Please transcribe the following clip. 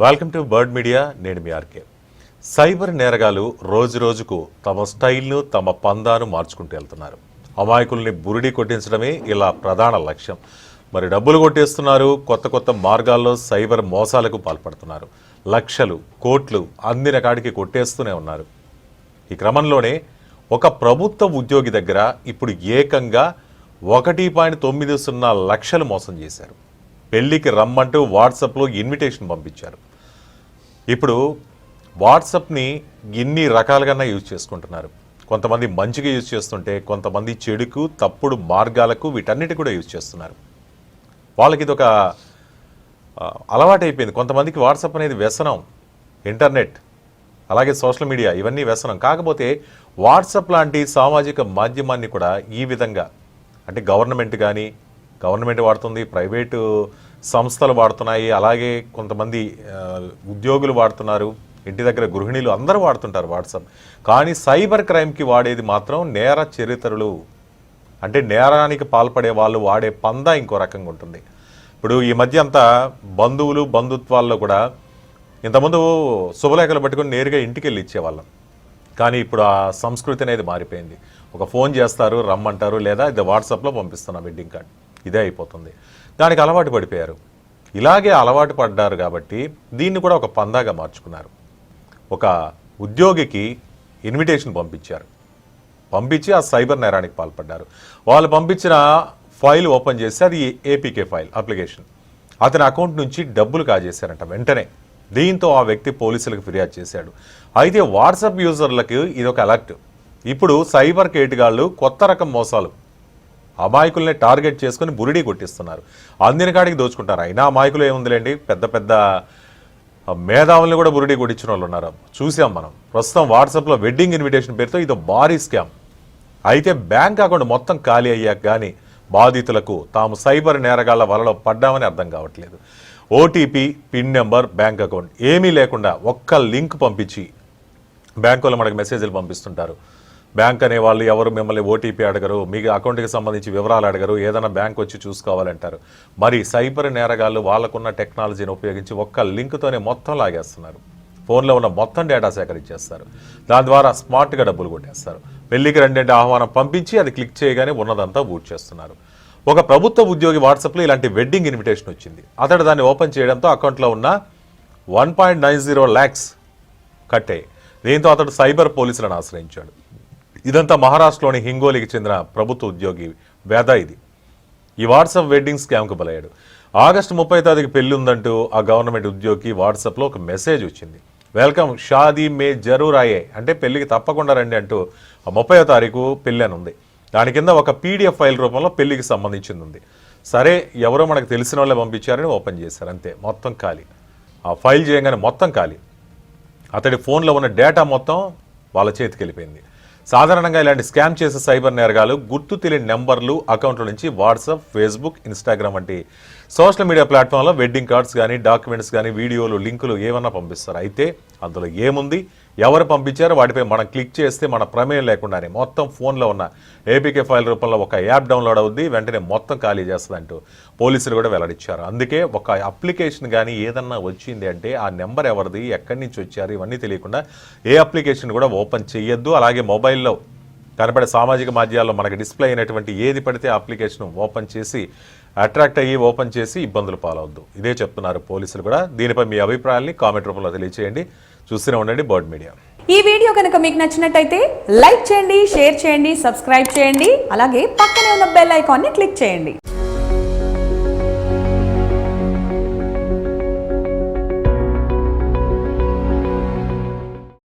Welcome to bird media నేను మీ RK. Cyber నేరగాలు రోజు రోజుకు తమ స్టైల్ను తమ పందాను మార్చుకుంటూ వెళ్తున్నారు. అమాయకుల్ని బురిడి కొట్టించడమే ఇలా ప్రధాన లక్ష్యం. మరి డబ్బులు కొట్టేస్తున్నారు కొత్త కొత్త మార్గాల్లో సైబర్ మోసాలకు పాల్పడుతున్నారు. లక్షలు కోట్లు అందిన కాడికి కొట్టేస్తూనే ఉన్నారు. ఈ క్రమంలోనే ఒక ప్రభుత్వ ఉద్యోగి దగ్గర ఇప్పుడు ఏకంగా ఒకటి పాయింట్ తొమ్మిది సున్నా లక్షలు మోసం చేశారు. పెళ్ళికి రమ్మంటూ వాట్సాప్లో ఇన్విటేషన్ పంపించారు. ఇప్పుడు వాట్సాప్ని ఇన్ని రకాలుగానే యూజ్ చేసుకుంటున్నారు. కొంతమంది మంచిగా యూజ్ చేస్తుంటే కొంతమంది చెడుకు తప్పుడు మార్గాలకు వీటన్నిటి కూడా యూజ్ చేస్తున్నారు. వాళ్ళకి ఇది ఒక అలవాటైపోయింది. కొంతమందికి వాట్సాప్ అనేది వ్యసనం ఇంటర్నెట్ అలాగే సోషల్ మీడియా ఇవన్నీ వ్యసనం. కాకపోతే వాట్సాప్ లాంటి సామాజిక మాధ్యమాన్ని కూడా ఈ విధంగా అంటే గవర్నమెంట్ కానీ గవర్నమెంట్ వాడుతుంది ప్రైవేటు సంస్థలు వాడుతున్నాయి అలాగే కొంతమంది ఉద్యోగులు వాడుతున్నారు ఇంటి దగ్గర గృహిణీలు అందరూ వాడుతుంటారు వాట్సాప్. కానీ సైబర్ క్రైమ్కి వాడేది మాత్రం నేర చరిత్రలు. అంటే నేరానికి పాల్పడే వాళ్ళు వాడే పందా ఇంకో రకంగా ఉంటుంది. ఇప్పుడు ఈ మధ్య అంతా బంధువులు బంధుత్వాల్లో కూడా ఇంతకుముందు శుభలేఖలు పట్టుకొని నేరుగా ఇంటికి వెళ్ళి ఇచ్చేవాళ్ళం. కానీ ఇప్పుడు ఆ సంస్కృతి అనేది మారిపోయింది. ఒక ఫోన్ చేస్తారు రమ్మంటారు లేదా ఇది వాట్సాప్లో పంపిస్తున్నా వెడ్డింగ్ కార్డ్. ఇదే అయిపోతుంది. దానికి అలవాటు పడిపోయారు. ఇలాగే అలవాటు పడ్డారు కాబట్టి దీన్ని కూడా ఒక పందాగా మార్చుకున్నారు. ఒక ఉద్యోగికి ఇన్విటేషన్ పంపించారు. పంపించి ఆ సైబర్ నేరానికి పాల్పడ్డారు. వాళ్ళు పంపించిన ఫైల్ ఓపెన్ చేసి అది ఏపీకే ఫైల్ అప్లికేషన్. అతని అకౌంట్ నుంచి డబ్బులు కాజేశారంట వెంటనే. దీంతో ఆ వ్యక్తి పోలీసులకు ఫిర్యాదు చేశాడు. అయితే వాట్సాప్ యూజర్లకు ఇది ఒక అలర్ట్. ఇప్పుడు సైబర్ కేటుగాళ్ళు కొత్త రకం మోసాలు అమాయకుల్ని టార్గెట్ చేసుకుని బురిడీ కొట్టిస్తున్నారు. అందిన కాడికి దోచుకుంటారు. అయినా అమాయకులు ఏముందిలేండి? పెద్ద పెద్ద మేధావుల్ని కూడా బురిడి కొట్టించిన వాళ్ళు ఉన్నారు. చూసాం మనం. ప్రస్తుతం వాట్సాప్లో వెడ్డింగ్ ఇన్విటేషన్ పేరుతో ఇది భారీ స్కామ్. అయితే బ్యాంక్ అకౌంట్ మొత్తం ఖాళీ అయ్యాక కానీ బాధితులకు తాము సైబర్ నేరగాళ్ళ వలలో పడ్డామని అర్థం కావట్లేదు. OTP pin number bank account ఏమీ లేకుండా ఒక్క లింక్ పంపించి బ్యాంకు వాళ్ళు మనకు మెసేజ్లు పంపిస్తుంటారు. బ్యాంక్ అనే వాళ్ళు ఎవరు మిమ్మల్ని ఓటీపీ అడగరు మీ అకౌంట్కి సంబంధించి వివరాలు అడగరు ఏదైనా బ్యాంక్ వచ్చి చూసుకోవాలంటారు. మరి సైబర్ నేరగాళ్ళు వాళ్ళకున్న టెక్నాలజీని ఉపయోగించి ఒక్క లింక్తోనే మొత్తం లాగేస్తున్నారు. ఫోన్లో ఉన్న మొత్తం డేటా సేకరించేస్తారు. దాని ద్వారా స్మార్ట్గా డబ్బులు కొట్టేస్తారు. పెళ్ళికి రెండంటే ఆహ్వానం పంపించి అది క్లిక్ చేయగానే ఉన్నదంతా బూట్ చేస్తున్నారు. ఒక ప్రభుత్వ ఉద్యోగి వాట్సాప్లో ఇలాంటి వెడ్డింగ్ ఇన్విటేషన్ వచ్చింది. అతడు దాన్ని ఓపెన్ చేయడంతో అకౌంట్లో ఉన్న one point nine zero lakhs కట్టే. దీంతో అతడు సైబర్ పోలీసులను ఆశ్రయించాడు. ఇదంతా మహారాష్ట్రలోని హింగోలికి చెందిన ప్రభుత్వ ఉద్యోగి వేద ఇది. ఈ వాట్సాప్ వెడ్డింగ్ స్కామ్కు బలయ్యాడు. ఆగస్టు ముప్పై తారీఖు పెళ్ళి ఉందంటూ ఆ గవర్నమెంట్ ఉద్యోగి వాట్సాప్లో ఒక మెసేజ్ వచ్చింది. వెల్కమ్ షాదీ మే జరూర్ అయ్యే అంటే పెళ్ళికి తప్పకుండా రండి అంటూ ఆ ముప్పై తారీఖు పెళ్ళి అని ఉంది. దాని కింద ఒక పీడిఎఫ్ ఫైల్ రూపంలో పెళ్ళికి సంబంధించింది ఉంది. సరే ఎవరో మనకు తెలిసిన వాళ్ళే పంపించారని ఓపెన్ చేశారు. అంతే మొత్తం ఖాళీ. ఆ ఫైల్ చేయగానే మొత్తం ఖాళీ. అతడి ఫోన్లో ఉన్న డేటా మొత్తం వాళ్ళ చేతికి వెళ్ళిపోయింది. సాధారణంగా ఇలాంటి స్కామ్ చేసే సైబర్ నేరగాలు గుర్తు తెలియని నెంబర్లు అకౌంట్ల నుంచి వాట్సాప్ ఫేస్బుక్ ఇన్స్టాగ్రామ్ వంటి సోషల్ మీడియా ప్లాట్ఫామ్లో వెడ్డింగ్ కార్డ్స్ కానీ డాక్యుమెంట్స్ కానీ వీడియోలు లింకులు ఏమన్నా పంపిస్తారు. అయితే అందులో ఏముంది? ఎవరు పంపించారో వాటిపై మనం క్లిక్ చేస్తే మన ప్రమేయం లేకుండానే మొత్తం ఫోన్లో ఉన్న ఏపీకే ఫైల్ రూపంలో ఒక యాప్ డౌన్లోడ్ అవుద్ది వెంటనే మొత్తం ఖాళీ చేస్తుందంటూ పోలీసులు కూడా వెల్లడించారు. అందుకే ఒక అప్లికేషన్ కానీ ఏదన్నా వచ్చింది అంటే ఆ నెంబర్ ఎవరిది ఎక్కడి నుంచి వచ్చారు ఇవన్నీ తెలియకుండా ఏ అప్లికేషన్ కూడా ఓపెన్ చేయొద్దు అలాగే మొబైల్లో కనపడే సామాజిక మాధ్యాల్లో మనకి డిస్ప్లే అయినటువంటి ఏది పడితే ఆ అప్లికేషన్ ఓపెన్ చేసి అట్రాక్ట్ అయ్యి ఓపెన్ చేసి ఇబ్బందులు పాలవద్దు. ఇదే చెప్తున్నారు పోలీసులు కూడా. దీనిపై మీ అభిప్రాయాల్ని కామెంట్ రూపంలో తెలియజేయండి చూస్తూనే ఉండండి బర్డ్ మీడియా. ఈ వీడియో కనుక మీకు నచ్చినట్టయితే లైక్ చేయండి షేర్ చేయండి సబ్స్క్రైబ్ చేయండి అలాగే పక్కనే ఉన్న బెల్ ఐకాన్ని క్లిక్ చేయండి.